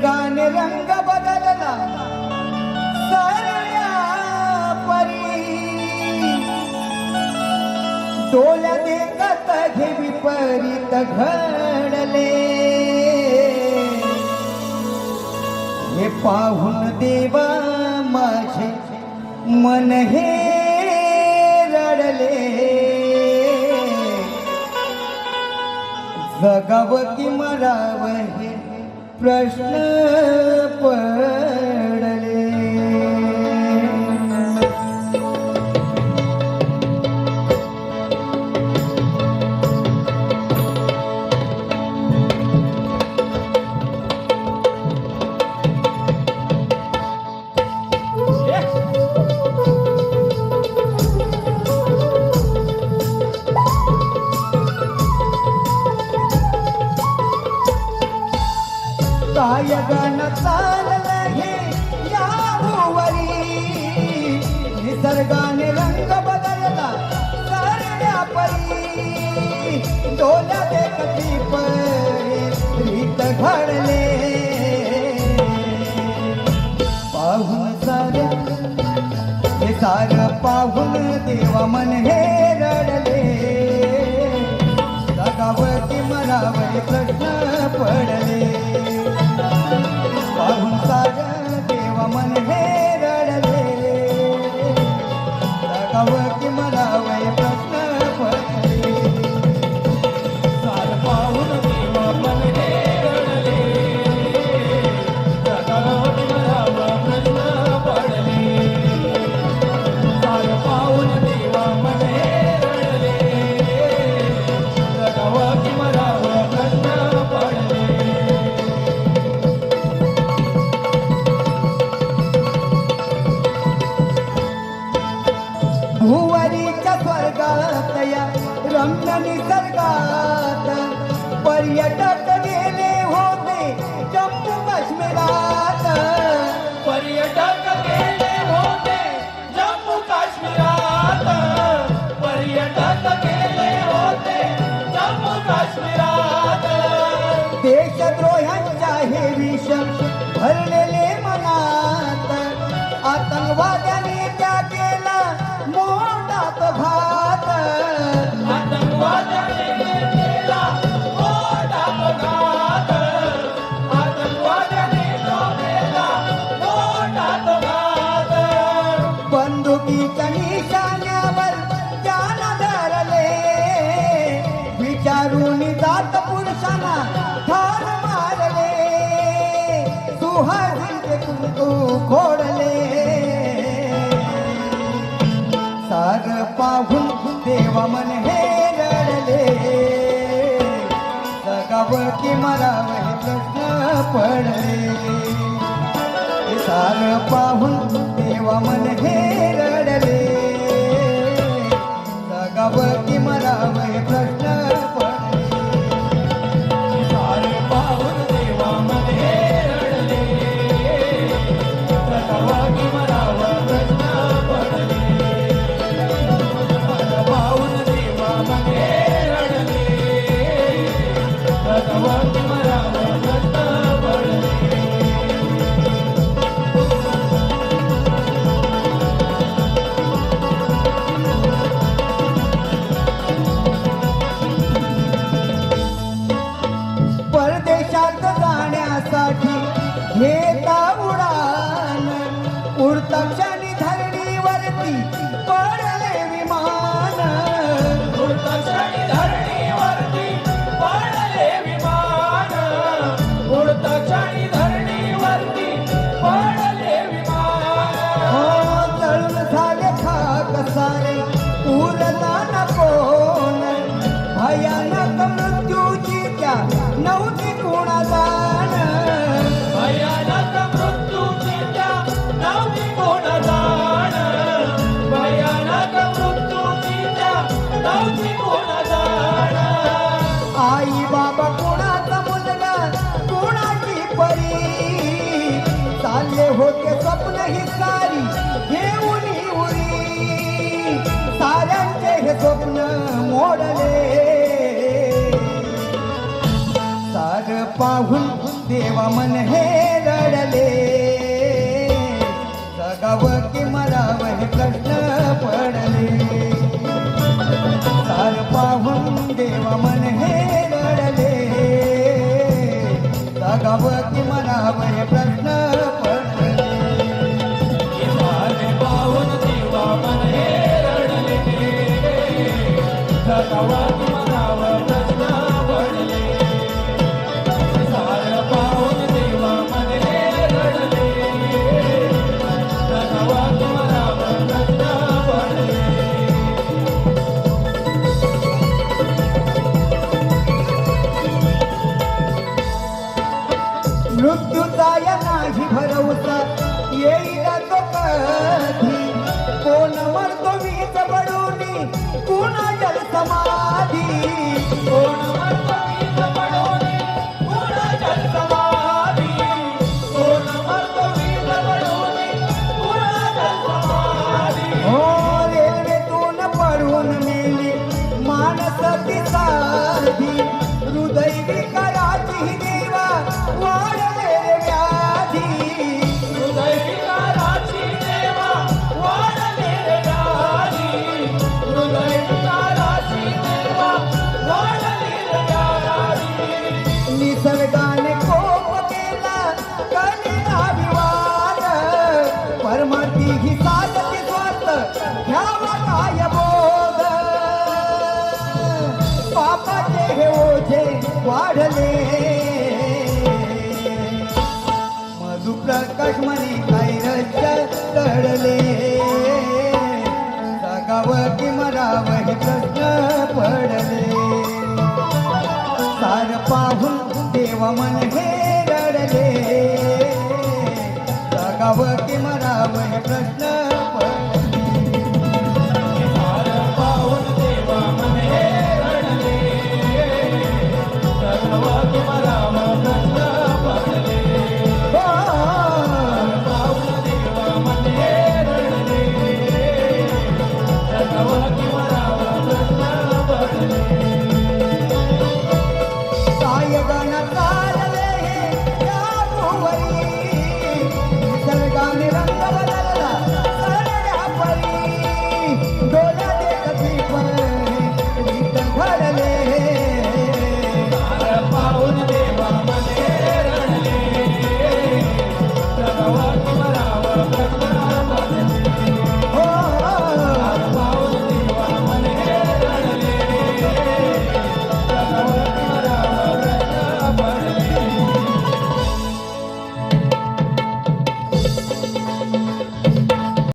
निसर्गाने रंग बदलला. सरण्या परी. डोल्या देखत हे विपरीत घडले. हे पाहून देवा माझे मन हे रडले. जगावती मरावही Prashna Pai भरले पाहून सार हे सार पाहून देवा मन हे रडले. जगावरती मरावरी प्रश्न पडले. पाहून सार देवा मन हे रडले. जगावर Deixa a गुहारीचे खोडले सार पाहून देवा मन हे रडले जगाव की मराव हे प्रश्न पडले सार पाहून देवा मन हे रुद्राक्षानी धरणी वरती पाहून देवा मन हे रडले. जगाव की मराव हे प्रश्न पडले. तार पाहून देवा मन हे रडले. जगाव की मराव हे प्रश्न पाहून देवा मन हे रडले. जगाव मृत्यूचा या नाही भरवसा येईल तो कधी? कोण मरतो वीज पडून? कुणा जल समाधी? कोण मरतो वीज पडून? कुणाच्या समाधी? कोण मरतो वीज पडून? समाधी? हो रेल्वेतून पडून मेली ती साधी. हृदय विकास प्रकाश म्हणे काही रस्त्या तडले जगाव की मराव हे प्रश्न पडले. सार पाहून देवा मन हे रडले. जगाव की मराव हे प्रश्न